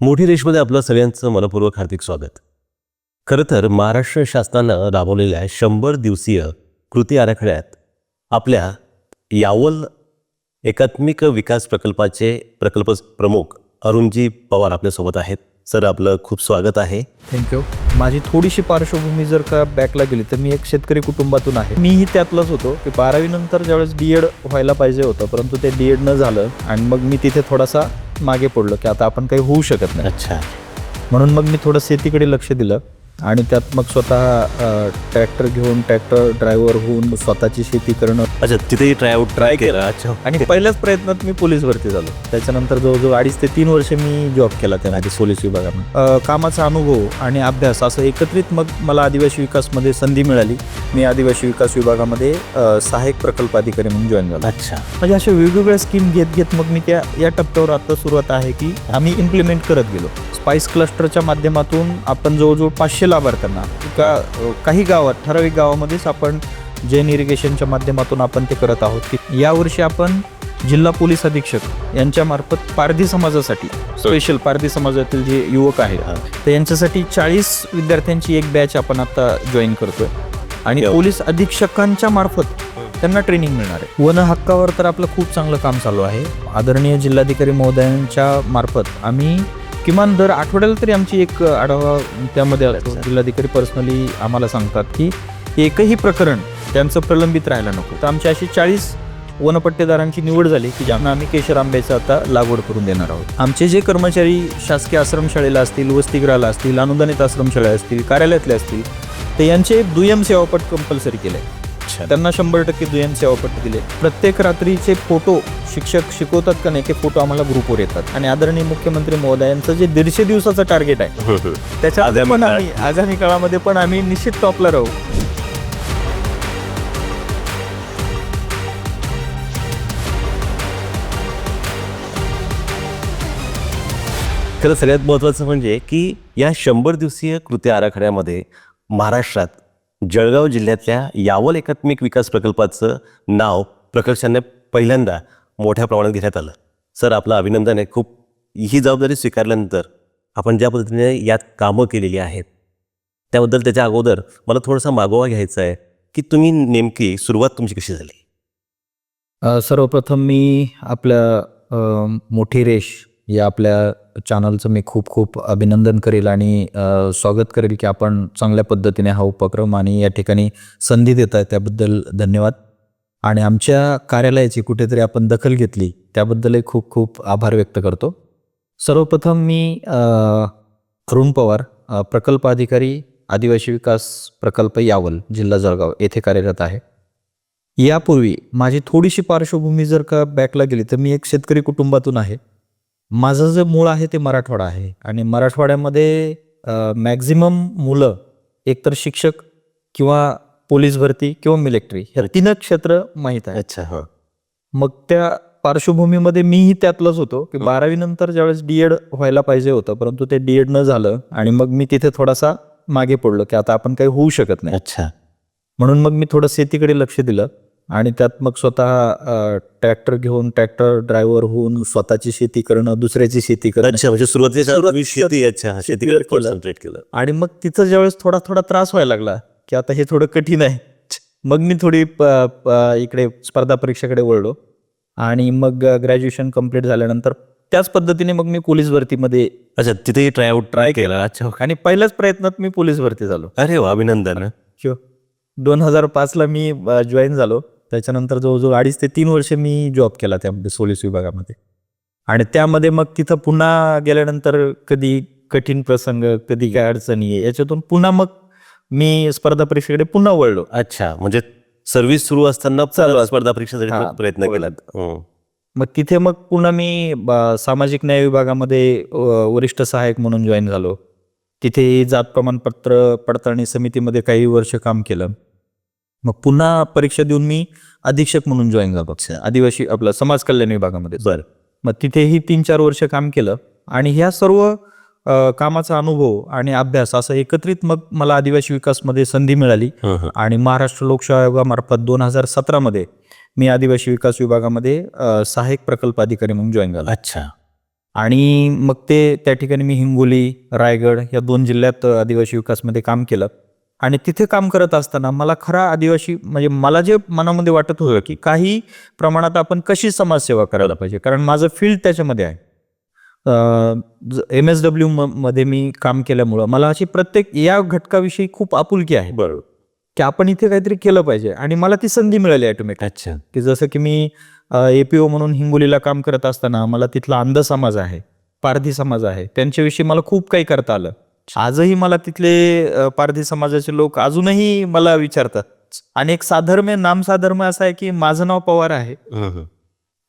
मोठी रेशमध्ये आपलं सगळ्यांचं मनपूर्वक हार्दिक स्वागत. खरं तर महाराष्ट्र शासनानं राबवलेल्या शंभर दिवसीय कृती आराखड्यात आपल्या यावल एकात्मिक विकास प्रकल्पाचे प्रकल्प प्रमुख अरुणजी पवार आपल्यासोबत आहेत. सर आपलं खूप स्वागत आहे. थँक्यू माझी थोडीशी पार्श्वभूमी जर का बॅकला गेली तर मी एक शेतकरी कुटुंबातून आहे. मीही त्यातलाच होतो की बारावी नंतर ज्यावेळेस डी एड व्हायला पाहिजे होतं परंतु ते डी एड न झालं आणि मग मी तिथे थोडासा मागे पडलो की आता आपण काही होऊ शकत नाही. अच्छा. म्हणून मग मी थोडं शेतीकडे लक्ष दिलं. आणि त्यात मग स्वतः ट्रॅक्टर घेऊन ट्रॅक्टर ड्रायव्हर होऊन स्वतःची शेती करणं. अच्छा तिथेही ट्राय आउट ट्राय केला. अच्छा आणि पहिल्याच प्रयत्नात मी पोलीस भरती झालो. त्याच्यानंतर जवळजवळ अडीच ते तीन वर्ष मी जॉब केला त्यामध्ये पोलीस विभागामध्ये. कामाचा अनुभव आणि अभ्यास असं एकत्रित मग मला आदिवासी विकासमध्ये संधी मिळाली. मी आदिवासी विकास विभागामध्ये सहाय्यक प्रकल्प अधिकारी म्हणून जॉईन झालो. अच्छा. म्हणजे अशा वेगवेगळ्या स्कीम घेत घेत मग मी त्या या टप्प्यावर आता सुरुवात आहे की आम्ही इम्प्लिमेंट करत गेलो. स्पाइस क्लस्टरच्या माध्यमातून आपण जवळजवळ पाचशे लाभार्थ्यांना का काही गावात ठराविक गावामध्येच आपण जैन इरिगेशनच्या माध्यमातून आपण ते करत आहोत की यावर्षी आपण जिल्हा पोलीस अधीक्षक यांच्यामार्फत पारधी समाजासाठी स्पेशल पारधी समाजातील जे युवक आहेत. तर यांच्यासाठी चाळीस विद्यार्थ्यांची एक बॅच आपण आता जॉईन करतोय आणि. पोलीस अधीक्षकांच्या मार्फत त्यांना ट्रेनिंग मिळणार आहे वन हक्कावर तर आपलं खूप चांगलं काम चालू आहे आदरणीय जिल्हाधिकारी महोदयांच्या मार्फत आम्ही किमान दर आठवड्याला तरी आमची एक आढावा त्यामध्ये असतो. जिल्हाधिकारी पर्सनली आम्हाला सांगतात की एकही प्रकरण त्यांचं प्रलंबित राहायला नको. तर आमची अशी चाळीस वनपट्टेदारांची निवड झाली की ज्यांना आम्ही केशर आंब्याचं आता लागवड करून देणार आहोत. आमचे जे कर्मचारी शासकीय आश्रमशाळेला असतील वसतिगृहाला असतील अनुदानित आश्रमशाळा असतील कार्यालयातले असतील तर यांचे दुय्यम सेवापट कंपल्सरी केले त्यांना शंभर टक्के दुय्यम सेवापट्ट दिले. प्रत्येक रात्रीचे फोटो शिक्षक शिकवतात का नाही ते फोटो आम्हाला ग्रुपवर येतात. आणि आदरणीय मुख्यमंत्री महोदयांचं जे दीडशे दिवसाचं टार्गेट आहे हम्म. त्याच्यात आगामी पण आम्ही आगामी काळामध्ये पण आम्ही निश्चित टॉपला राहू. खरं सगळ्यात महत्त्वाचं म्हणजे की या शंभर दिवसीय कृती आराखड्यामध्ये महाराष्ट्रात जळगाव जिल्ह्यातल्या यावल एकात्मिक विकास प्रकल्पाचं नाव प्रकर्षाने पहिल्यांदा मोठ्या प्रमाणात घेण्यात आलं. सर आपलं अभिनंदन आहे. खूप ही जबाबदारी स्वीकारल्यानंतर आपण ज्या पद्धतीने यात कामं केलेली आहेत त्याबद्दल त्याच्या अगोदर मला थोडासा मागोवा घ्यायचा आहे की तुम्ही नेमकी सुरुवात तुमची कशी झाली? सर्वप्रथम मी आपल्या मोठी रेश या आपल्या चॅनलचं मी खूप खूप अभिनंदन करेल आणि स्वागत करेल की आपण चांगल्या पद्धतीने हा उपक्रम आणि या ठिकाणी संधी देत आहे त्याबद्दल धन्यवाद. आणि आमच्या कार्यालयाची कुठेतरी आपण दखल घेतली त्याबद्दलही खूप खूप आभार व्यक्त करतो. सर्वप्रथम मी अरुण पवार प्रकल्प अधिकारी आदिवासी विकास प्रकल्प यावल जिल्हा जळगाव येथे कार्यरत आहे. यापूर्वी माझी थोडीशी पार्श्वभूमी जर का बॅकला गेली तर मी एक शेतकरी कुटुंबातून आहे. माझं जे मूळ आहे ते मराठवाडा आहे. आणि मराठवाड्यामध्ये मॅक्झिमम मुलं एकतर शिक्षक किंवा पोलीस भरती किंवा मिलिटरी ह्या तीन क्षेत्र माहीत आहे अच्छा हां. मग त्या पार्श्वभूमीमध्ये मीही त्यातलंच होतो की बारावी नंतर ज्यावेळेस डी एड व्हायला पाहिजे होतं परंतु ते डी एड न झालं आणि मग मी तिथे थोडासा मागे पडलो की आता आपण काही होऊ शकत नाही. अच्छा. म्हणून मग मी थोडं शेतीकडे लक्ष दिलं. आणि त्यात मग स्वतः ट्रॅक्टर घेऊन ट्रॅक्टर ड्रायव्हर होऊन स्वतःची शेती करणं दुसऱ्याची शेती करणं. अच्छा म्हणजे सुरुवातीच्या सुरुवात- शेती अच्छा शेतीकडे केलं. कॉन्सन्ट्रेट केलं. आणि मग तिथं ज्यावेळेस थोडा थोडा त्रास व्हायला लागला की आता हे थोडं कठीण आहे. मग मी थोडी इकडे स्पर्धा परीक्षेकडे वळलो. आणि मग ग्रॅज्युएशन कंप्लीट झाल्यानंतर त्याच पद्धतीने मग मी पोलीस भरतीमध्ये अच्छा तिथेही ट्राय आउट ट्राय केला. अच्छा आणि पहिल्याच प्रयत्नात मी पोलीस भरती झालो. अरे वा अभिनंदन. दोन हजार पाचला मी जॉईन झालो. त्याच्यानंतर जवळजवळ अडीच ते तीन वर्ष मी जॉब केला त्यामध्ये पोलीस विभागामध्ये आणि त्यामध्ये मग तिथं पुन्हा गेल्यानंतर कधी कठीण प्रसंग कधी काय अडचणी आहे याच्यातून पुन्हा मग मी स्पर्धा परीक्षेकडे पुन्हा वळलो अच्छा म्हणजे सर्व्हिस सुरू असताना स्पर्धा परीक्षेसाठी. प्रयत्न. केलात हं. मग तिथे मग पुन्हा मी सामाजिक न्याय विभागामध्ये वरिष्ठ सहाय्यक म्हणून जॉईन झालो तिथे जात प्रमाणपत्र पडताळणी समितीमध्ये काही वर्ष काम केलं मग पुन्हा परीक्षा देऊन मी अधीक्षक म्हणून जॉईन झालो. आदिवासी आपलं समाज कल्याण विभागामध्ये. बरं. मग तिथेही तीन चार वर्ष काम केलं आणि ह्या सर्व कामाचा अनुभव आणि अभ्यास असं एकत्रित मग मला आदिवासी विकासमध्ये संधी मिळाली. आणि महाराष्ट्र लोकसेवा आयोगामार्फत दोन हजार सतरामध्ये मी आदिवासी विकास विभागामध्ये सहाय्यक प्रकल्प अधिकारी म्हणून जॉईन झालो. अच्छा. आणि मग ते त्या ठिकाणी मी हिंगोली रायगड या दोन जिल्ह्यात आदिवासी विकासमध्ये काम केलं. आणि तिथे काम करत असताना मला खरा आदिवासी म्हणजे मला जे मनामध्ये वाटत होतं की काही प्रमाणात आपण कशी समाजसेवा करायला पाहिजे कारण माझं फील्ड त्याच्यामध्ये आहे. एम एस डब्ल्यू मध्ये मी काम केल्यामुळं मला अशी प्रत्येक या घटकाविषयी खूप आपुलकी आहे. बरोबर. की आपण इथे काहीतरी केलं पाहिजे आणि मला ती संधी मिळाली ऑटोमॅटिक अच्छा. की जसं की मी एपीओ म्हणून हिंगोलीला काम करत असताना मला तिथला अंध समाज आहे पारधी समाज आहे त्यांच्याविषयी मला खूप काही करता आलं. आजही मला तिथले पारधी समाजाचे लोक अजूनही मला विचारतात. आणि एक साधर्म्य नाम साधर्म्य असं आहे की माझं नाव पवार आहे.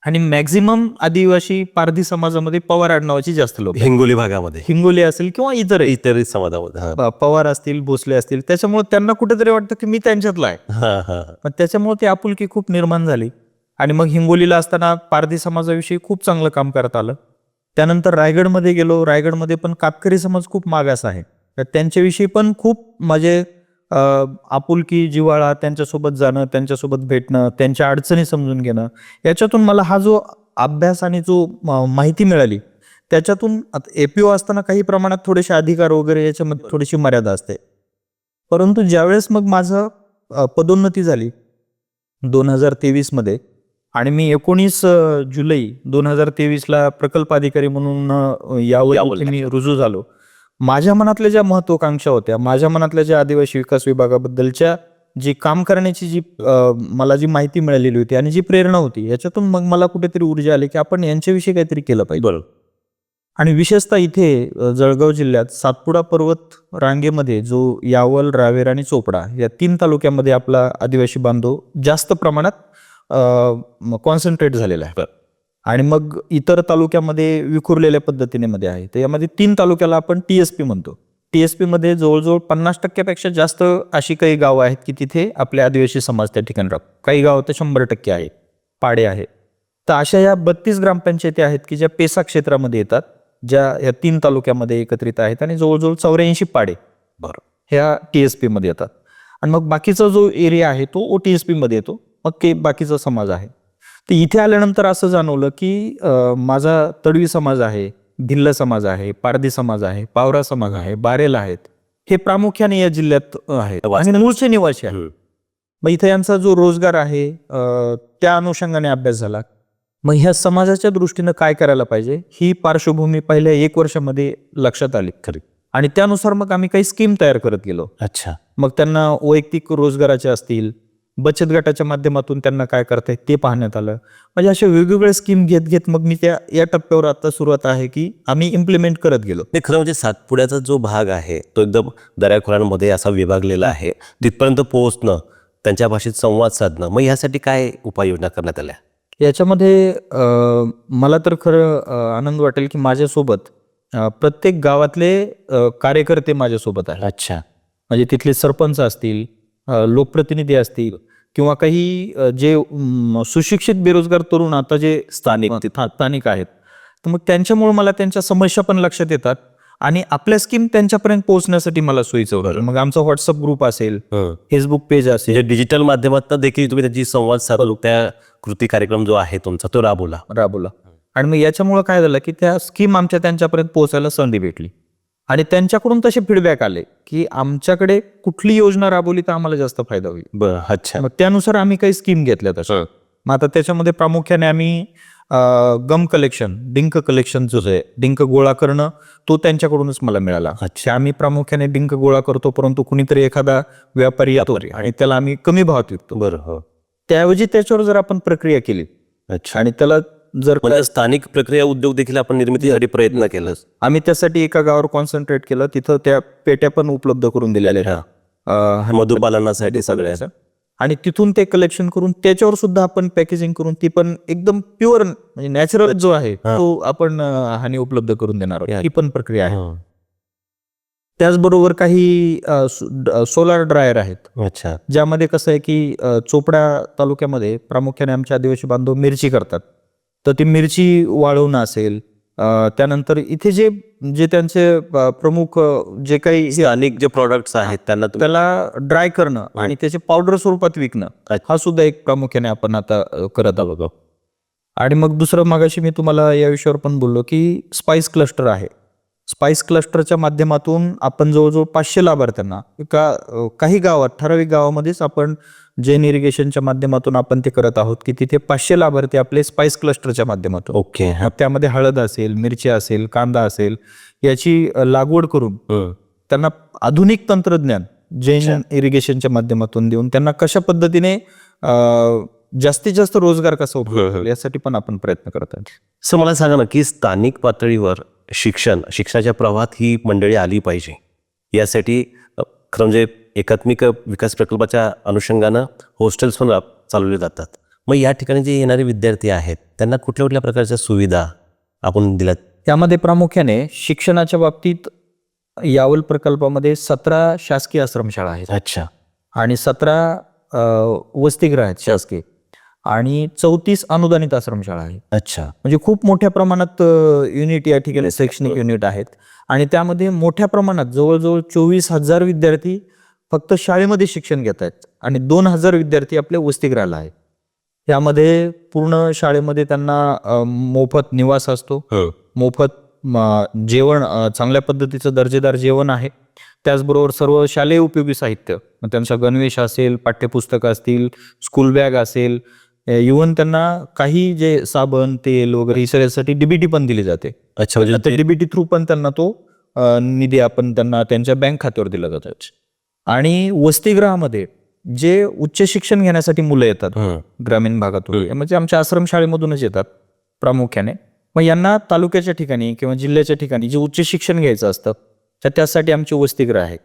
आणि मॅक्झिमम आदिवासी पारधी समाजामध्ये पवार आडनावाची जास्त लोक. हिंगोली भागामध्ये. हिंगोली असेल किंवा इतरही इतर समाजामध्ये पवार असतील भोसले असतील त्याच्यामुळे त्यांना कुठेतरी वाटतं की मी त्यांच्यातला आहे. पण त्याच्यामुळे ती आपुलकी खूप निर्माण झाली. आणि मग हिंगोलीला असताना पारधी समाजाविषयी खूप चांगलं काम करता आलं. त्यानंतर रायगडमध्ये गेलो. रायगडमध्ये पण कातकरी समाज खूप मागास आहे. तर त्यांच्याविषयी पण खूप म्हणजे, माझे आपुलकी जिव्हाळा त्यांच्यासोबत जाणं त्यांच्यासोबत भेटणं त्यांच्या अडचणी समजून घेणं याच्यातून मला हा जो अभ्यास आणि जो माहिती मिळाली त्याच्यातून एपीओ असताना काही प्रमाणात थोडेसे अधिकार वगैरे याच्यामध्ये थोडीशी मर्यादा असते. परंतु ज्यावेळेस मग माझं पदोन्नती झाली दोन हजार तेवीसमध्ये आणि मी एकोणीस जुलै दोन हजार तेवीसला प्रकल्प अधिकारी म्हणून यावर मी रुजू झालो. माझ्या मनातल्या ज्या महत्वाकांक्षा होत्या माझ्या मनातल्या ज्या आदिवासी विकास विभागाबद्दलच्या जी काम करण्याची जी मला जी माहिती मिळालेली होती आणि जी प्रेरणा होती याच्यातून मग मला कुठेतरी ऊर्जा आली की आपण यांच्याविषयी काहीतरी केलं पाहिजे. बरोबर. आणि विशेषतः इथे जळगाव जिल्ह्यात सातपुडा पर्वत रांगेमध्ये जो यावल रावेर आणि चोपडा या तीन तालुक्यामध्ये आपला आदिवासी बांधव जास्त प्रमाणात कॉन्सन्ट्रेट झालेला आहे. बरं. आणि मग इतर तालुक्यामध्ये विखुरलेल्या पद्धतीने मध्ये आहे. तर यामध्ये तीन तालुक्याला आपण टीएसपी म्हणतो. टीएसपी मध्ये जवळजवळ पन्नास टक्क्यापेक्षा जास्त अशी काही गावं आहेत की तिथे आपले आदिवासी समाज त्या ठिकाणी राहतो काही गावं तर शंभर टक्के आहेत. पाडे आहेत तर अशा या बत्तीस ग्रामपंचायती आहेत की ज्या पेसा क्षेत्रामध्ये येतात ज्या या तीन तालुक्यामध्ये एकत्रित आहेत आणि जवळजवळ चौऱ्याऐंशी पाडे बरोबर ह्या टी एस पीमध्ये येतात. आणि मग बाकीचा जो एरिया आहे तो ओ टी एस पीमध्ये येतो. मग के बाकीचा समाज आहे. तर इथे आल्यानंतर असं जाणवलं की माझा तडवी समाज आहे भिल्ल समाज आहे पारधी समाज आहे पावरा समाज आहे बारेल आहेत हे प्रामुख्याने या जिल्ह्यात अं, आहेत. आणि मूळचे निवासी आहेत. हम्म. मग इथे यांचा जो रोजगार आहे त्या अनुषंगाने अभ्यास झाला. मग ह्या समाजाच्या दृष्टीनं काय करायला पाहिजे ही पार्श्वभूमी पहिल्या एक वर्षामध्ये लक्षात आली. खरी. आणि त्यानुसार मग आम्ही काही स्कीम तयार करत गेलो. अच्छा. मग त्यांना वैयक्तिक रोजगाराचे असतील बचत गटाच्या माध्यमातून त्यांना काय करता येईल ते पाहण्यात आलं. म्हणजे अशा वेगवेगळ्या स्कीम घेत घेत मग मी त्या या टप्प्यावर आता सुरुवात आहे की आम्ही इम्प्लिमेंट करत गेलो. नाही खरं म्हणजे सातपुड्याचा जो भाग आहे तो एकदम दऱ्याखोऱ्यांमध्ये असा विभागलेला आहे. तिथपर्यंत पोहोचणं त्यांच्या भाषेत संवाद साधणं मग यासाठी काय उपाययोजना करण्यात आल्या? याच्यामध्ये मला तर खरं आनंद वाटेल की माझ्यासोबत प्रत्येक गावातले कार्यकर्ते माझ्यासोबत आहेत. अच्छा. म्हणजे तिथले सरपंच असतील लोकप्रतिनिधी असतील किंवा काही जे सुशिक्षित बेरोजगार तरुण आता जे स्थानिक स्थानिक आहेत तर मग त्यांच्यामुळे मला त्यांच्या समस्या पण लक्षात येतात आणि आपल्या स्कीम त्यांच्यापर्यंत पोहोचण्यासाठी मला सोयीचं होतं मग आमचा व्हॉट्सअप ग्रुप असेल फेसबुक पेज असेल. म्हणजे डिजिटल माध्यमातून देखील तुम्ही त्याची संवाद साधून त्या कृती कार्यक्रम जो आहे तुमचा तो राबवला. राबवला. आणि मग याच्यामुळे काय झालं की त्या स्कीम आमच्या त्यांच्यापर्यंत पोहोचायला संधी भेटली. आणि त्यांच्याकडून तसे फीडबॅक आले की आमच्याकडे कुठली योजना राबवली तर आम्हाला जास्त फायदा होईल. बरं अच्छा. मग त्यानुसार आम्ही काही स्कीम घेतल्या तशा मग आता त्याच्यामध्ये प्रामुख्याने आम्ही गम कलेक्शन डिंक कलेक्शन जो आहे डिंक गोळा करणं तो त्यांच्याकडूनच मला मिळाला. अच्छा. आम्ही प्रामुख्याने डिंक गोळा करतो परंतु कुणीतरी एखादा व्यापारी येतो आणि त्याला आम्ही कमी भावात विकतो. बरं हो. त्याऐवजी त्याच्यावर जर आपण प्रक्रिया केली अच्छा. आणि त्याला जर म्हणजे स्थानिक प्रक्रिया उद्योग देखील आपण निर्मितीसाठी प्रयत्न केला आम्ही त्यासाठी एका गावावर कॉन्सन्ट्रेट केलं. तिथं त्या पेट्या पण उपलब्ध करून दिलेल्या आहेत. मधुपालनासाठी सगळ्या. आणि तिथून ते कलेक्शन करून त्याच्यावर सुद्धा आपण पॅकेजिंग करून ती पण एकदम प्युअर म्हणजे नॅचरल जो आहे तो आपण हानी उपलब्ध करून देणार आहोत. ही पण प्रक्रिया आहे. त्याचबरोबर काही सोलार ड्रायर आहेत. अच्छा. ज्यामध्ये कसं आहे की चोपडा तालुक्यामध्ये प्रामुख्याने आमचे आदिवासी बांधव मिरची करतात. तर ती मिरची वाळवणं असेल. त्यानंतर इथे जे जे त्यांचे प्रमुख जे काही अनेक जे प्रॉडक्ट्स आहेत त्यांना त्याला ड्राय करणं आणि त्याचे पावडर स्वरूपात विकणं. हा सुद्धा एक प्रामुख्याने आपण आता करत आहोत. आणि मग दुसरं मागाशी मी तुम्हाला या विषयावर पण बोललो की स्पाइस क्लस्टर आहे. स्पाइस क्लस्टरच्या माध्यमातून आपण जवळजवळ पाचशे लाभार्थ्यांना का अ, काही गावात ठराविक गावामध्येच आपण जैन इरिगेशनच्या माध्यमातून आपण ते करत आहोत की तिथे पाचशे लाभार्थी आपले स्पाइस क्लस्टरच्या माध्यमातून. ओके. त्यामध्ये हळद असेल मिरची असेल कांदा असेल याची लागवड करून त्यांना आधुनिक तंत्रज्ञान जैन इरिगेशनच्या माध्यमातून देऊन त्यांना कशा पद्धतीने जास्तीत जास्त रोजगार कसा उपलब्ध होईल यासाठी पण आपण प्रयत्न करत आहोत. सर मला सांगा ना की स्थानिक पातळीवर शिक्षण शिक्षणाच्या प्रवाहात ही मंडळी आली पाहिजे. यासाठी खरं म्हणजे एकात्मिक विकास प्रकल्पाच्या अनुषंगानं हॉस्टेल्स पण चालवले जातात. मग या ठिकाणी जे येणारे विद्यार्थी आहेत त्यांना कुठल्या कुठल्या प्रकारच्या सुविधा आपण दिल्यात? त्यामध्ये प्रामुख्याने शिक्षणाच्या बाबतीत यावल प्रकल्पामध्ये सतरा शासकीय आश्रमशाळा आहेत. अच्छा. आणि सतरा वसतिगृह आहेत शासकीय. आणि चौतीस अनुदानित आश्रमशाळा आहेत. अच्छा. म्हणजे खूप मोठ्या प्रमाणात युनिट या ठिकाणी शैक्षणिक युनिट आहेत. आणि त्यामध्ये मोठ्या प्रमाणात जवळजवळ चोवीस हजार विद्यार्थी फक्त शाळेमध्ये शिक्षण घेत आहेत. आणि दोन हजार विद्यार्थी आपल्या वसतिगृहाला आहेत. त्यामध्ये पूर्ण शाळेमध्ये त्यांना मोफत निवास असतो. मोफत म, जेवण चांगल्या पद्धतीचं दर्जेदार जेवण आहे. त्याचबरोबर सर्व शालेय उपयोगी साहित्य. मग त्यांचा गणवेश असेल पाठ्यपुस्तकं असतील स्कूल बॅग असेल इवन त्यांना काही जे साबण तेल वगैरे सगळ्यासाठी डीबीटी पण दिली जाते. अच्छा म्हणजे डीबीटी थ्रू पण त्यांना तो निधी आपण त्यांना त्यांच्या बँक खात्यावर दिला जातो. आणि वसतिगृहामध्ये जे उच्च शिक्षण घेण्यासाठी मुलं येतात. ग्रामीण भागातून म्हणजे आमच्या आश्रमशाळेमधूनच येतात प्रामुख्याने. मग यांना तालुक्याच्या ठिकाणी किंवा जिल्ह्याच्या ठिकाणी जे उच्च शिक्षण घ्यायचं असतं तर त्यासाठी आमचे वसतिगृह आहे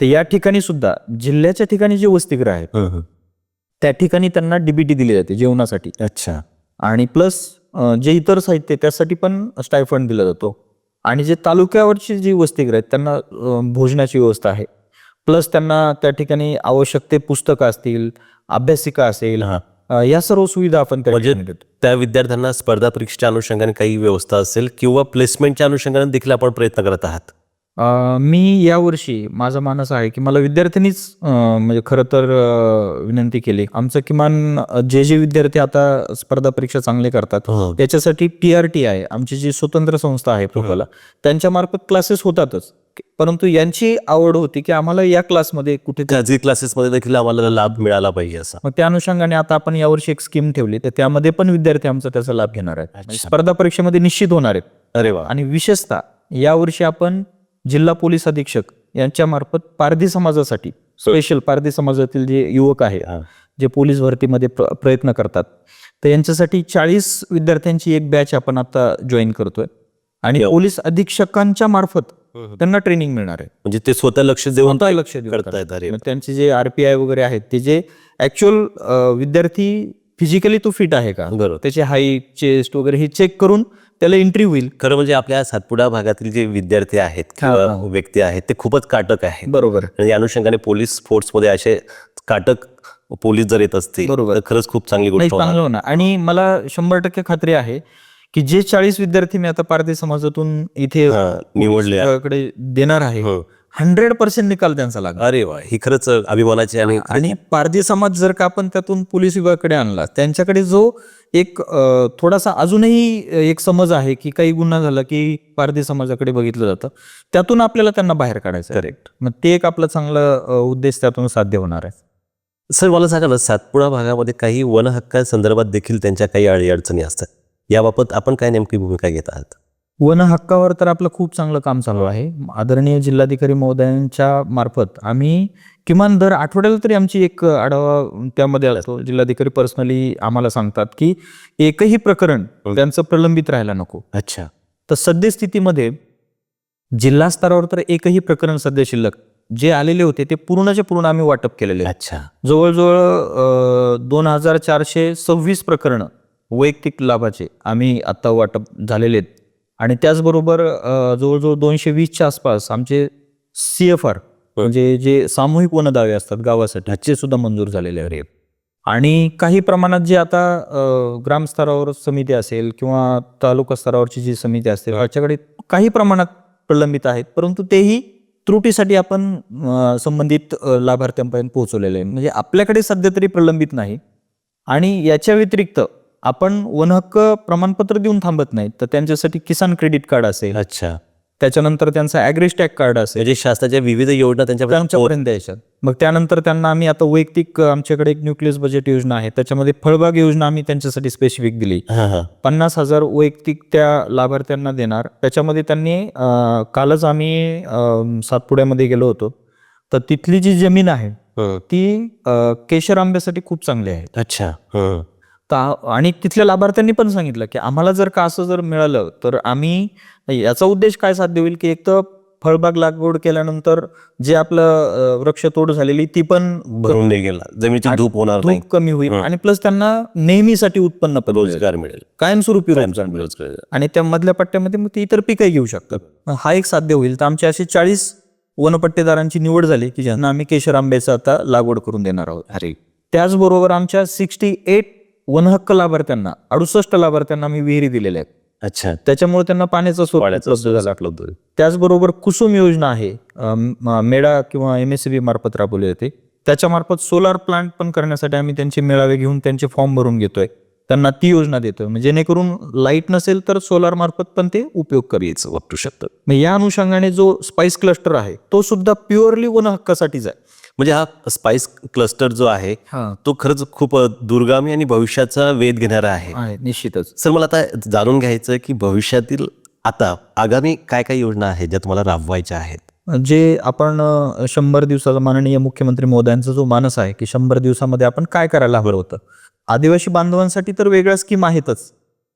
तर या ठिकाणी सुद्धा जिल्ह्याच्या ठिकाणी जे वसतिगृह आहेत. त्या ठिकाणी त्यांना डीबीटी दिली जाते जेवणासाठी. अच्छा. आणि प्लस जे इतर साहित्य त्यासाठी पण स्टायफंड दिला जातो. आणि जे तालुक्यावरची जी वसतिगृह आहेत त्यांना भोजनाची व्यवस्था आहे. प्लस त्यांना त्या ठिकाणी आवश्यक ते पुस्तकं असतील अभ्यासिका असेल हा. या सर्व सुविधा आपण म्हणजे त्या विद्यार्थ्यांना स्पर्धा परीक्षेच्या अनुषंगाने काही व्यवस्था असेल किंवा प्लेसमेंटच्या अनुषंगाने देखील आपण प्रयत्न करत आहात? अ, मी यावर्षी माझा मानस आहे की मला विद्यार्थ्यांनीच अ, म्हणजे खरं तर अ, विनंती केली. आमचं किमान अ, जे जे विद्यार्थी आता स्पर्धा परीक्षा चांगले करतात हो. त्याच्यासाठी पी आर टी आहे. आमची जी स्वतंत्र संस्था आहे प्रोफाला त्यांच्या मार्फत क्लासेस होतातच. परंतु यांची आवड होती की आम्हाला या क्लासमध्ये कुठे खाजगी क्लासेसमध्ये देखील आम्हाला लाभ मिळाला पाहिजे असा. मग त्या अनुषंगाने आता आपण यावर्षी एक स्कीम ठेवली. तर त्यामध्ये पण विद्यार्थी आमचा त्याचा लाभ घेणार आहेत. म्हणजे स्पर्धा परीक्षेमध्ये निश्चित होणार आहेत. अरे वा. आणि विशेषतः यावर्षी आपण जिल्हा पोलीस अधीक्षक यांच्या मार्फत पारधी समाजासाठी स्पेशल पारधी समाजातील जे युवक आहे हा. जे पोलीस भरतीमध्ये प्र- प्रयत्न करतात तर यांच्यासाठी चाळीस विद्यार्थ्यांची एक बॅच आपण आता जॉईन करतोय. आणि पोलीस अधीक्षकांच्या मार्फत त्यांना ट्रेनिंग मिळणार आहे. म्हणजे ते स्वतः लक्ष देऊन लक्ष देऊन त्यांचे जे आरपीआय वगैरे आहेत ते जे ऍक्च्युअल विद्यार्थी फिजिकली तो फिट आहे का. त्याचे हाईट चेस्ट वगैरे हे चेक करून त्याला एंट्री होईल खरं म्हणजे आपल्या सातपुडा भागातील जे विद्यार्थी आहेत किंवा व्यक्ती आहेत ते खूपच काटक आहेत बरोबर आणि या अनुषंगाने पोलीस फोर्समध्ये असे काटक पोलीस जर येत असतील बरोबर. खरंच खूप चांगली गोष्ट. चांगलं होणार आणि मला शंभर टक्के खात्री आहे की जे चाळीस विद्यार्थी मी आता पारधी समाजातून इथे निवडले देणार आहे हो. हंड्रेड पर्सेंट निकाल त्यांचा लागला. अरे वा ही खरंच अभिमानाची आणि आणि पारधी समाज जर का आपण त्यातून पोलीस विभागाकडे आणला त्यांच्याकडे जो एक थोडासा अजूनही एक समज आहे की काही गुन्हा झाला की पारधी समाजाकडे बघितलं जातं त्यातून आपल्याला त्यांना बाहेर काढायचं करेक्ट मग ते एक आपला चांगला उद्देश त्यातून साध्य होणार आहे. सर मला सांगा ना सातपुडा भागामध्ये काही वन हक्कांसंदर्भात देखील त्यांच्या काही अडीअडचणी असतात. याबाबत आपण काय नेमकी भूमिका घेत आहात? वन हक्कावर तर आपलं खूप चांगलं काम चालू आहे. आदरणीय जिल्हाधिकारी महोदयांच्या मार्फत आम्ही किमान दर आठवड्याला तरी आमची एक आढावा त्यामध्ये असतो. जिल्हाधिकारी पर्सनली आम्हाला सांगतात की एकही प्रकरण त्यांचं प्रलंबित राहायला नको. अच्छा. तर सद्यस्थितीमध्ये जिल्हा स्तरावर तर एकही प्रकरण सध्या शिल्लक जे आलेले होते ते पूर्णचे पूर्ण आम्ही वाटप केलेले. अच्छा. जवळजवळ दोन हजार चारशे सव्वीस प्रकरणं वैयक्तिक लाभाचे आम्ही आता वाटप झालेले आहेत. आणि त्याचबरोबर जवळजवळ दोनशे वीसच्या आसपास आमचे सी एफ आर म्हणजे जे सामूहिक वनदावे असतात गावासाठी ह्याचे सुद्धा मंजूर झालेले आहेत. आणि काही प्रमाणात जे आता ग्रामस्तरावर समिती असेल किंवा तालुका स्तरावरची जी समिती असते त्याच्याकडे काही प्रमाणात प्रलंबित आहेत परंतु तेही त्रुटीसाठी आपण संबंधित लाभार्थ्यांपर्यंत पोहोचवलेले आहे म्हणजे आपल्याकडे सध्या तरी प्रलंबित नाही. आणि याच्या व्यतिरिक्त आपण वनहक्क प्रमाणपत्र देऊन थांबत नाही तर त्यांच्यासाठी किसान क्रेडिट कार्ड असेल. अच्छा. त्याच्यानंतर त्यांचा ॲग्रिस्टॅक कार्ड असेल. म्हणजे शासनाच्या विविध योजना त्यांच्यापर्यंत द्यायच्यात मग त्यानंतर त्यांना आम्ही आता वैयक्तिक आमच्याकडे एक न्यूक्लियस बजेट योजना आहे त्याच्यामध्ये फळबाग योजना आम्ही त्यांच्यासाठी स्पेसिफिक दिली. पन्नास हजार वैयक्तिक त्या लाभार्थ्यांना देणार. त्याच्यामध्ये त्यांनी कालच आम्ही सातपुड्यामध्ये गेलो होतो. तर तिथली जी जमीन आहे. ती केशर आंब्यासाठी खूप चांगली आहे. अच्छा. तर आणि तिथल्या लाभार्थ्यांनी पण सांगितलं की आम्हाला जर का असं जर मिळालं तर आम्ही याचा उद्देश काय साध्य होईल की एक तर फळबाग लागवड केल्यानंतर जे आपलं वृक्षतोड झालेली ती पण भरून गेला जमिनीची धूप होणार नाही. धूप कमी होईल आणि प्लस त्यांना नेहमीसाठी उत्पन्न पण. रोजगार मिळेल. कायमस्वरूपी रोजगार आणि त्या मधल्या पट्ट्यामध्ये मग ते इतर पिकही घेऊ शकतात. हा एक साध्य होईल. तर आमची अशी चाळीस वनपट्टेदारांची निवड झाली की ज्यांना आम्ही केशर आंब्याचं आता लागवड करून देणार आहोत. अरे त्याचबरोबर आमच्या सिक्स्टी एट वनहक्क लाभार्थ्यांना अडुसष्ट लाभार्थ्यांना आम्ही विहिरी दिलेल्या आहेत. अच्छा. त्याच्यामुळे त्यांना पाण्याचा उपलब्ध. त्याचबरोबर कुसुम योजना आहे म- मेडा किंवा एम एस बी मार्फत राबवली जाते त्याच्या मार्फत सोलार प्लांट पण करण्यासाठी आम्ही त्यांचे मेळावे घेऊन त्यांचे फॉर्म भरून घेतोय. त्यांना ती योजना देतोय. म्हणजे जेणेकरून लाइट नसेल तर सोलार मार्फत पण ते उपयोग करायचं. वापरू शकतात. मग या अनुषंगाने जो स्पाइस क्लस्टर आहे तो सुद्धा प्युअरली वन हक्कासाठीच आहे. म्हणजे हा स्पाइस क्लस्टर जो आहे हा. तो खरंच खूप दूरगामी आणि भविष्याचा वेध घेणारा आहे. आहे निश्चितच. सर मला आता जाणून घ्यायचं की भविष्यातील आता आगामी काय काय योजना आहेत ज्या तुम्हाला राबवायच्या आहेत? जे आपण अ, शंभर दिवसाचा माननीय मुख्यमंत्री महोदयांचा जो मानस आहे की शंभर दिवसामध्ये आपण काय करायला हवं होतं? आदिवासी बांधवांसाठी तर वेगळ्या स्कीम आहेतच.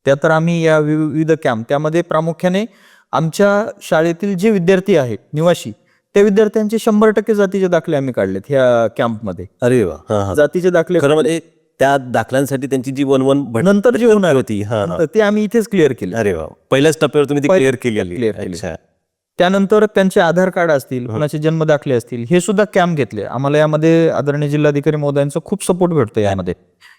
त्या तर आम्ही या विविध कॅम्प त्यामध्ये प्रामुख्याने आमच्या शाळेतील जे विद्यार्थी आहेत निवासी त्या विद्यार्थ्यांचे शंभर टक्के जातीचे दाखले आम्ही काढलेत ह्या कॅम्पमध्ये. अरे वा. हा हा. जातीचे दाखले खरं म्हणजे त्या दाखल्यांसाठी त्यांची जी वन वन नंतर जे होणार होती हा हा. ते आम्ही इथेच क्लिअर केले. अरे वा. पहिल्याच टप्प्यावर तुम्ही ती क्लिअर केली clear केली. अच्छा. त्यानंतर त्यांचे आधार कार्ड असतील कुणाचे जन्म दाखले असतील हे सुद्धा कॅम्प घेतले. आम्हाला यामध्ये आदरणीय जिल्हाधिकारी महोदयांचा खूप सपोर्ट भेटतो यामध्ये.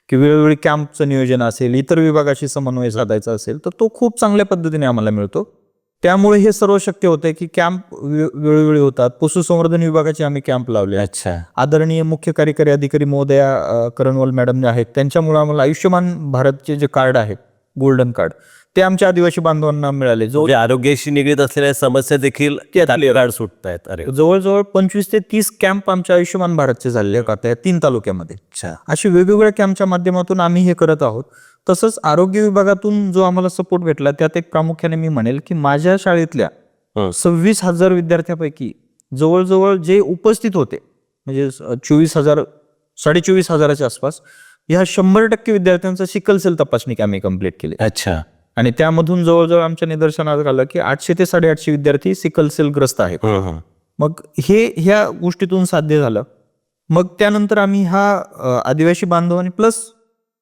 की वेळोवेळी कॅम्पचं नियोजन असेल इतर विभागाशी समन्वय साधायचा असेल तर तो खूप चांगल्या पद्धतीने आम्हाला मिळतो. त्यामुळे हे सर्व शक्य होतंय की कॅम्प वेळोवेळी होतात. पशुसंवर्धन विभागाचे आम्ही कॅम्प लावले अच्छा. आदरणीय मुख्य कार्यकारी अधिकारी महोदया करणवाल मॅडम जे आहेत त्यांच्यामुळे आम्हाला आयुष्यमान भारतचे जे कार्ड आहे गोल्डन कार्ड ते आमच्या आदिवासी बांधवांना मिळाले. जो म्हणजे आरोग्याशी निगडीत असलेल्या समस्या देखील कार्ड सुटत आहेत अरे. जवळजवळ पंचवीस ते तीस कॅम्प आमच्या आयुष्यमान भारतचे झालेले आता या तीन तालुक्यामध्ये. अच्छा. अशी वेगवेगळ्या कॅम्पच्या माध्यमातून आम्ही हे करत आहोत. तसंच आरोग्य विभागातून जो आम्हाला सपोर्ट भेटला त्यात एक प्रामुख्याने मी म्हणेल की माझ्या शाळेतल्या. सव्वीस हजार विद्यार्थ्यापैकी जवळजवळ जे उपस्थित होते म्हणजे चोवीस हजार साडेचोवीस हजाराच्या आसपास ह्या शंभर टक्के विद्यार्थ्यांचा सिकल सेल तपासणी आम्ही कंप्लीट केली अच्छा आणि त्यामधून जवळजवळ आमच्या निदर्शनात आलं की आठशे ते साडेआठशे विद्यार्थी सिकल सेल ग्रस्त आहेत. मग हे ह्या गोष्टीतून साध्य झालं मग त्यानंतर आम्ही हा आदिवासी बांधव आणि प्लस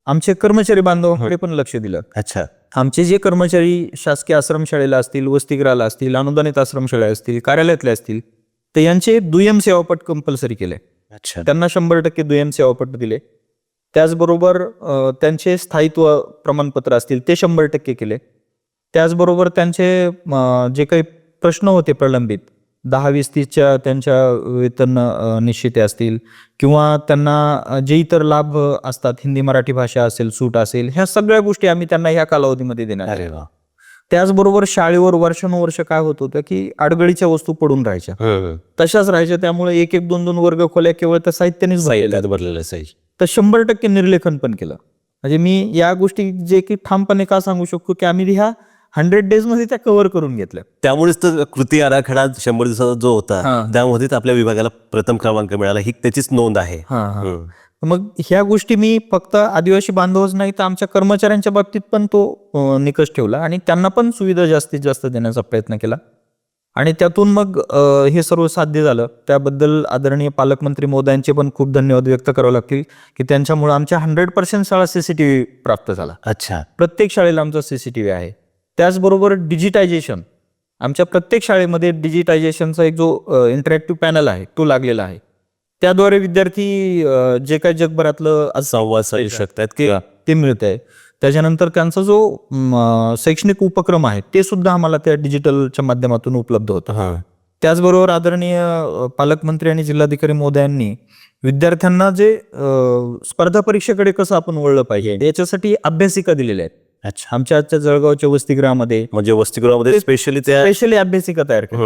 आमचे कर्मचारी बांधवांकडे पण लक्ष दिलं. अच्छा. आमचे जे कर्मचारी शासकीय आश्रमशाळेला असतील वसतिगृहाला असतील अनुदानित आश्रमशाळा असतील कार्यालयातले असतील तर यांचे दुय्यम सेवापट कंपल्सरी केले. अच्छा. त्यांना शंभर टक्के दुय्यम सेवापट दिले. त्याचबरोबर त्यांचे स्थायित्व प्रमाणपत्र असतील ते शंभर टक्के केले. त्याचबरोबर त्यांचे जे काही प्रश्न होते प्रलंबित दहा वीस तीसच्या त्यांच्या वेतन निश्चिते असतील किंवा त्यांना जे इतर लाभ असतात हिंदी मराठी भाषा असेल सूट असेल ह्या सगळ्या गोष्टी आम्ही त्यांना ह्या कालावधीमध्ये देणार त्याचबरोबर शाळेवर वर्षानुवर्ष काय होत होतं की आडगळीच्या वस्तू पडून राहायच्या. हं. तशाच राहायच्या त्यामुळे एक एक दोन दोन वर्ग खोल्या केवळ त्या साहित्यानेच भरलेलं असायची तर शंभर टक्के निर्लेखन पण केलं. म्हणजे मी या गोष्टी जे की ठामपणे का सांगू शकतो की आम्ही ह्या हंड्रेड डेजमध्ये त्या कव्हर करून घेतल्या. त्यामुळेच तर कृती आराखडा शंभर दिवसाचा जो होता हां. त्यामध्येच आपल्या विभागाला प्रथम क्रमांक मिळाला. ही त्याचीच नोंद आहे. हं. मग ह्या गोष्टी मी फक्त आदिवासी बांधवच नाही तर आमच्या कर्मचाऱ्यांच्या बाबतीत पण तो अं, निकष ठेवला आणि त्यांना पण सुविधा जास्तीत जास्त देण्याचा प्रयत्न केला. आणि त्यातून मग अं, हे सर्व साध्य झालं. त्याबद्दल आदरणीय पालकमंत्री मोदयांचे पण खूप धन्यवाद व्यक्त करावे लागतील की त्यांच्यामुळे आमच्या हंड्रेड पर्सेंट शाळा सीसीटीव्ही प्राप्त झाला. अच्छा. प्रत्येक शाळेला आमचा सीसीटीव्ही आहे. त्याचबरोबर डिजिटायझेशन. आमच्या प्रत्येक शाळेमध्ये डिजिटायझेशनचा एक जो इंटरॅक्टिव्ह पॅनल आहे तो लागलेला आहे. त्याद्वारे विद्यार्थी जे काही जगभरातलं आज संवाद साधू शकतात की ते मिळत आहे त्याच्यानंतर त्यांचा जो शैक्षणिक उपक्रम आहे ते सुद्धा आम्हाला त्या डिजिटलच्या माध्यमातून उपलब्ध होतं. त्याचबरोबर आदरणीय पालकमंत्री आणि जिल्हाधिकारी महोदयांनी विद्यार्थ्यांना जे स्पर्धा परीक्षेकडे कसं आपण वळलं पाहिजे याच्यासाठी अभ्यासिका दिलेल्या आहेत. अच्छा आमच्या आजच्या जळगावच्या वसतिगृहामध्ये. म्हणजे वसतिगृहामध्ये स्पेशली त्या स्पेशली अभ्यासिका तयार केली.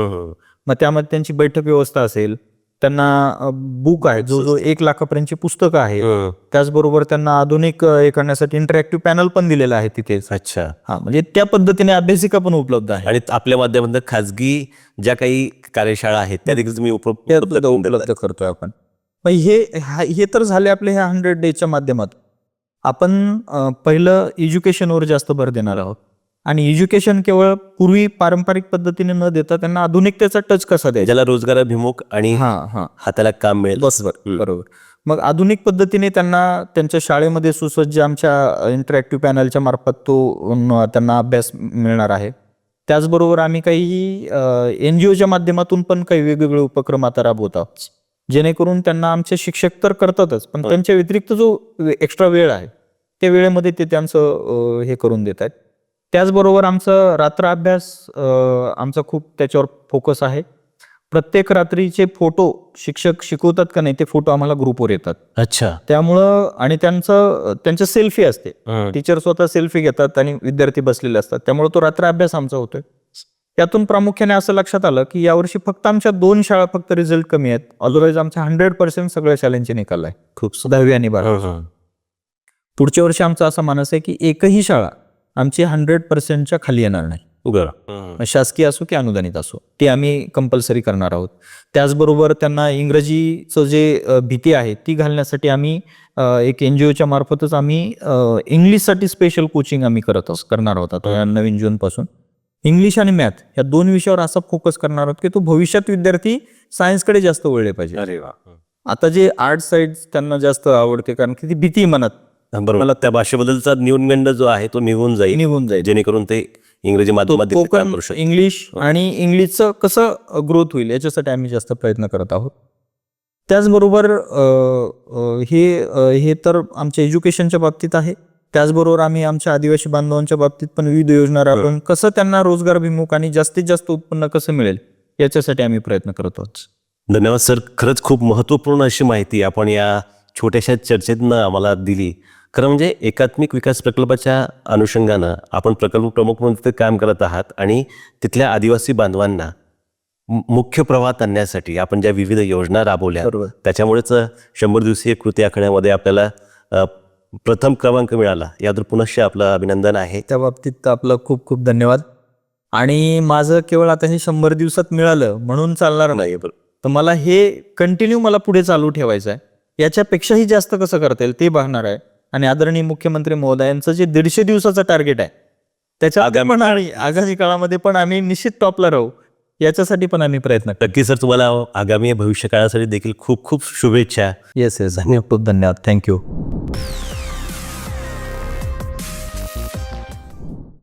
मग त्यामध्ये त्यांची बैठक व्यवस्था असेल त्यांना बुक आहे जो जो एक लाखापर्यंतची पुस्तकं आहेत हम्म. त्याचबरोबर त्यांना आधुनिक हे करण्यासाठी इंटरॅक्टिव्ह पॅनल पण दिलेलं आहे तिथेच अच्छा. हा म्हणजे त्या पद्धतीने अभ्यासिका पण उपलब्ध आहे आणि आपल्या माध्यमातून खाजगी ज्या काही कार्यशाळा आहेत त्या देखील तुम्ही उपलब्ध करतोय आपण. मग हे हा- तर झाले आपले ह्या हंड्रेड डेजच्या माध्यमातून. आपण पहिलं एज्युकेशनवर जास्त भर देणार आहोत. आणि एज्युकेशन केवळ पूर्वी पारंपरिक पद्धतीने न देता त्यांना आधुनिकतेचा टच कसा द्यायचा? ज्याला रोजगाराभिमुख आणि हा हा. हाताला काम मिळेल. बरोबर बरोबर. मग आधुनिक पद्धतीने त्यांना त्यांच्या शाळेमध्ये सुसज्ज आमच्या इंटरॅक्टिव्ह पॅनलच्या मार्फत तो त्यांना अभ्यास मिळणार आहे. त्याचबरोबर आम्ही काही एन जी ओच्या माध्यमातून पण काही वेगवेगळे उपक्रम आता राबवत आहोत. जेणेकरून त्यांना आमचे शिक्षक तर करतातच पण त्यांच्या व्यतिरिक्त जो एक्स्ट्रा वेळ आहे त्या वेळेमध्ये ते त्यांचं हे करून देत आहेत. त्याचबरोबर आमचं रात्र अभ्यास आमचा खूप त्याच्यावर फोकस आहे. प्रत्येक रात्रीचे फोटो शिक्षक शिकवतात का नाही ते फोटो आम्हाला ग्रुपवर येतात. अच्छा. त्यामुळं आणि त्यांचं त्यांच्या सेल्फी असते. टीचर स्वतः सेल्फी घेतात आणि विद्यार्थी बसलेले असतात. त्यामुळे तो रात्र अभ्यास आमचा होतोय. त्यातून प्रामुख्याने असं लक्षात आलं की यावर्षी फक्त आमच्या दोन शाळा फक्त रिझल्ट कमी आहेत. अदरवाईज आमच्या हंड्रेड पर्सेंट सगळ्या शाळांचे निकाल आहे. खूप दहावी आणि बारावी. पुढच्या वर्षी आमचा असा मानस आहे की एकही शाळा आमची हंड्रेड पर्सेंटच्या खाली येणार नाही. मग शासकीय असो की अनुदानित असो ते आम्ही कंपल्सरी करणार आहोत. त्याचबरोबर त्यांना इंग्रजीचं जे भीती आहे ती घालण्यासाठी आम्ही एक एन जी ओच्या मार्फतच आम्ही इंग्लिशसाठी स्पेशल कोचिंग आम्ही करत आहोत करणार आहोत आता या नवीन जूनपासून. इंग्लिश आणि मॅथ या दोन विषयावर असा फोकस करणार आहोत की तो भविष्यात विद्यार्थी सायन्सकडे जास्त वळले पाहिजे. अरे वा. आता जे आर्ट साईड त्यांना जास्त आवडते कारण की ती भीती मनात. बरोबर. मला त्या भाषेबद्दलचा न्यूनगंड जो आहे तो निघून जाईल. निघून जाईल. जेणेकरून ते इंग्रजी माध्यमात कोकण. इंग्लिश आणि इंग्लिशचं कसं ग्रोथ होईल याच्यासाठी आम्ही जास्त प्रयत्न करत आहोत. त्याचबरोबर हे हे तर आमच्या एज्युकेशनच्या बाबतीत आहे. त्याचबरोबर आम्ही आमच्या आदिवासी बांधवांच्या बाबतीत पण विविध योजना राबवून कसं त्यांना रोजगारभिमुख आणि जास्तीत जास्त उत्पन्न कसं मिळेल याच्यासाठी आम्ही प्रयत्न करत आहोत. धन्यवाद सर. खरंच खूप महत्त्वपूर्ण अशी माहिती आपण या छोट्याशा चर्चेतनं आम्हाला दिली. खरं म्हणजे एकात्मिक विकास प्रकल्पाच्या अनुषंगानं आपण प्रकल्प प्रमुख म्हणून तिथे काम करत आहात आणि तिथल्या आदिवासी बांधवांना मुख्य प्रवाहात आणण्यासाठी आपण ज्या विविध योजना राबवल्या. त्याच्यामुळेच शंभर दिवसीय कृती आखण्यामध्ये आपल्याला प्रथम क्रमांक मिळाला. याबद्दल पुनश्च आपलं अभिनंदन आहे. त्या बाबतीत आपलं खूप खूप धन्यवाद. आणि माझं केवळ आता हे शंभर दिवसात मिळालं म्हणून चालणार नाही. तर मला हे कंटिन्यू मला पुढे चालू ठेवायचं आहे याच्यापेक्षाही जास्त कसं करता येईल ते बघणार आहे. आणि आदरणीय मुख्यमंत्री महोदयांचं जे दीडशे दिवसाचं टार्गेट आहे त्याच्या आगामी पण आणि आगामी काळामध्ये पण आम्ही निश्चित टॉपला राहू याच्यासाठी पण आम्ही प्रयत्न नक्की सर तुम्हाला आगामी भविष्य काळासाठी देखील खूप खूप शुभेच्छा. येस येस खूप धन्यवाद. थँक्यू